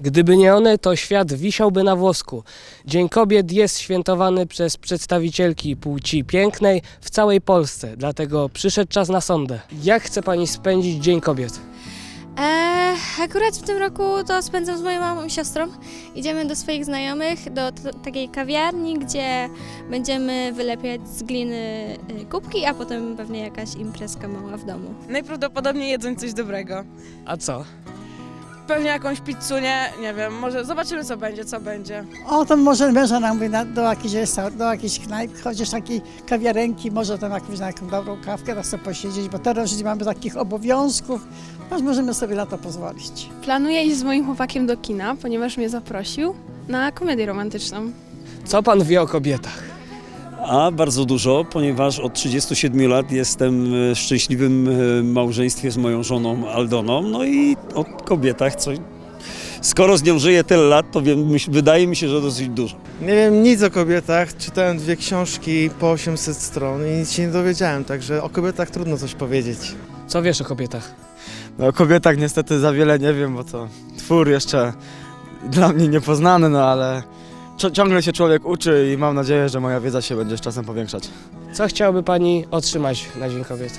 Gdyby nie one, to świat wisiałby na włosku. Dzień Kobiet jest świętowany przez przedstawicielki płci pięknej w całej Polsce, dlatego przyszedł czas na sondę. Jak chce Pani spędzić Dzień Kobiet? Eee, akurat w tym roku to spędzam z moją mamą i siostrą. Idziemy do swoich znajomych, do t- takiej kawiarni, gdzie będziemy wylepiać z gliny y, kubki, a potem pewnie jakaś imprezka mała w domu. Najprawdopodobniej jedząc coś dobrego. A co? Pewnie jakąś pizzunię, nie wiem, może zobaczymy co będzie, co będzie. O, to może męża nam mówi na, do jakiejś restaur- do jakiejś knajp, chociaż takiej kawiarenki, może tam jakąś, na jakąś dobrą kawkę, raz sobie posiedzieć, bo teraz już nie mamy takich obowiązków, aż możemy sobie na to pozwolić. Planuję iść z moim chłopakiem do kina, ponieważ mnie zaprosił na komedię romantyczną. Co Pan wie o kobietach? A bardzo dużo, ponieważ od 37 lat jestem w szczęśliwym e, małżeństwie z moją żoną Aldoną. No i o kobietach, co. Skoro z nią żyję tyle lat, to wiem, myśl, wydaje mi się, że dosyć dużo. Nie wiem nic o kobietach, czytałem dwie książki po 800 stron i nic się nie dowiedziałem, także o kobietach trudno coś powiedzieć. Co wiesz o kobietach? No o kobietach niestety za wiele nie wiem, bo to twór jeszcze dla mnie niepoznany, no ale ciągle się człowiek uczy i mam nadzieję, że moja wiedza się będzie z czasem powiększać. Co chciałaby Pani otrzymać na Dzień Kobiet?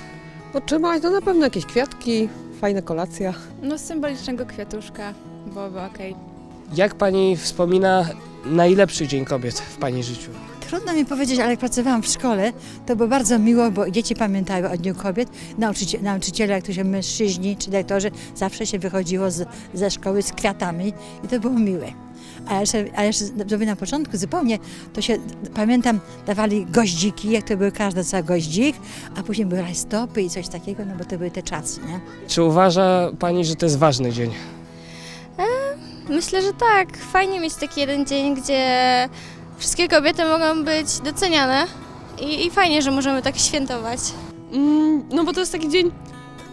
Otrzymać to na pewno jakieś kwiatki, fajna kolacja. No symbolicznego kwiatuszka byłoby okej. Jak Pani wspomina najlepszy Dzień Kobiet w Pani życiu? Trudno mi powiedzieć, ale jak pracowałam w szkole, to było bardzo miło, bo dzieci pamiętają o Dniu Kobiet. Nauczycie, nauczyciele, jak to się mężczyźni czy dyrektorzy, zawsze się wychodziło z, ze szkoły z kwiatami i to było miłe. A jeszcze, a jeszcze sobie na początku zupełnie, to się, pamiętam, dawali goździki, jak to były każdy cały goździk, a później były rajstopy i coś takiego, no bo to były te czasy, nie? Czy uważa Pani, że to jest ważny dzień? Myślę, że tak. Fajnie mieć taki jeden dzień, gdzie wszystkie kobiety mogą być doceniane i, i fajnie, że możemy tak świętować. Mm, no bo to jest taki dzień,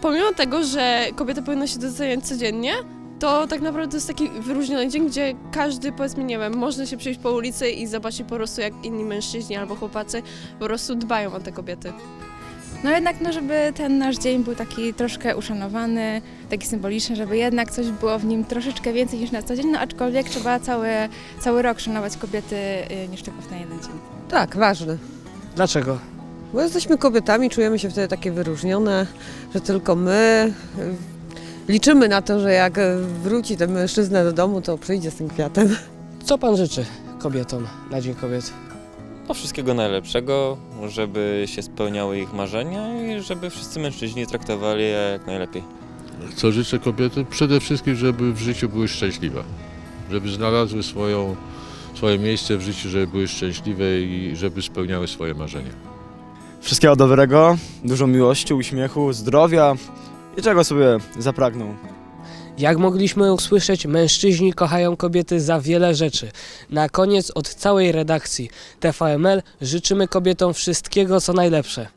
pomimo tego, że kobieta powinna się doceniać codziennie, to tak naprawdę to jest taki wyróżniony dzień, gdzie każdy, powiedzmy, nie wiem, można się przejść po ulicy i zobaczyć po prostu jak inni mężczyźni albo chłopacy po prostu dbają o te kobiety. No jednak, no żeby ten nasz dzień był taki troszkę uszanowany, taki symboliczny, żeby jednak coś było w nim troszeczkę więcej niż na co dzień, no aczkolwiek trzeba cały, cały rok szanować kobiety y, niż tylko w ten jeden dzień. Tak, ważne. Dlaczego? Bo jesteśmy kobietami, czujemy się wtedy takie wyróżnione, że tylko my. y, Liczymy na to, że jak y, wróci ten mężczyzna do domu, to przyjdzie z tym kwiatem. Co Pan życzy kobietom na Dzień Kobiet? No wszystkiego najlepszego, żeby się spełniały ich marzenia i żeby wszyscy mężczyźni traktowali je jak najlepiej. Co życzę kobiety? Przede wszystkim, żeby w życiu były szczęśliwe. Żeby znalazły swoją, swoje miejsce w życiu, żeby były szczęśliwe i żeby spełniały swoje marzenia. Wszystkiego dobrego, dużo miłości, uśmiechu, zdrowia i czego sobie zapragną. Jak mogliśmy usłyszeć, mężczyźni kochają kobiety za wiele rzeczy. Na koniec od całej redakcji TVML życzymy kobietom wszystkiego co najlepsze.